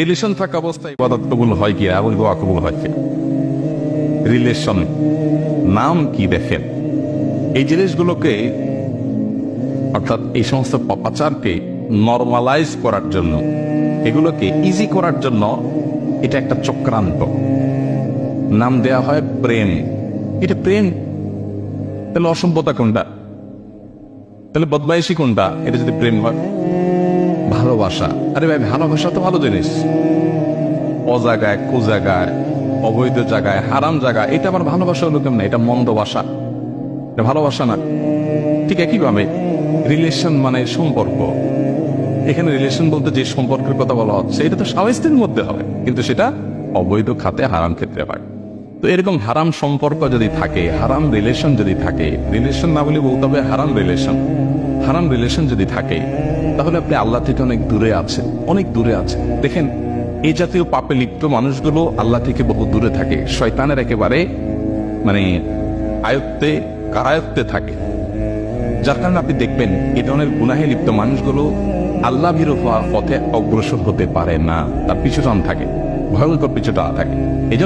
Relation থাকা অবস্থায় ইবাদত কবুল হয় কি এবং দোয়া কবুল হয় কি রিলেশন নাম কি দেখেন? এই জিনিসগুলোকে, অর্থাৎ এই সমস্ত পাপাচারকে নর্মালাইজ করার জন্য, এগুলোকে ইজি করার জন্য এটা একটা চক্রান্ত। নাম দেয়া হয় প্রেম। এটা প্রেম। তাহলে অসভ্যতা কোনটা? তাহলে বদমাইশি কোনটা? এটা যদি প্রেম হয়। ভালোবাসা। আরে ভাই, ভালোবাসা তো ভালো জিনিস। অজাগায়, কুজাগায়, অবৈধ জায়গায়, হারাম জায়গায়, এটা আবার ভালোবাসা হলো কেমন? এটা মন্দ বাসা এটা ভালোবাসা না। ঠিক একইভাবে রিলেশন মানে সম্পর্ক। এখানে রিলেশন বলতে যে সম্পর্কের কথা বলা হচ্ছে, এটা তো স্বামী মধ্যে হবে। কিন্তু সেটা অবৈধ খাতে, হারাম ক্ষেত্রে হয়। তো এরকম হারাম সম্পর্ক যদি থাকে, হারাম রিলেশন যদি থাকে রিলেশন না বলে বলতে হবে হারাম রিলেশন হারাম রিলেশন যদি থাকে, তাহলে আপনি আল্লাহ থেকে অনেক দূরে আছেন, অনেক দূরে আছেন। দেখেন এই জাতীয় পাপে লিপ্ত মানুষগুলো আল্লাহ থেকে বহু দূরে থাকে। শয়তানের একেবারে মানে আয়ত্তে, কারায়ত্তে থাকে। যার কারণে আপনি দেখবেন, এ ধরনের গুনাহে লিপ্ত মানুষগুলো আল্লাহ ভীর হওয়ার পথে অগ্রসর হতে পারে না। তার পিছুটান থাকে, ভয়ঙ্কর পিছুটা থাকে। এই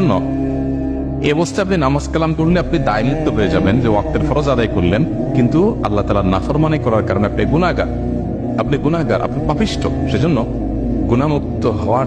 এই অবস্থায় আপনি নামাজ কালাম করলে আপনি দায়মুক্ত হয়ে যাবেন যে ওয়াক্তের ফরজ আদায় করলেন, কিন্তু আল্লাহ তালা নাফরমানি করার কারণে আপনি গুণাগার আপনি গুণাগার আপনি পাপিষ্ট। সেজন্য গুণামুক্ত হওয়ার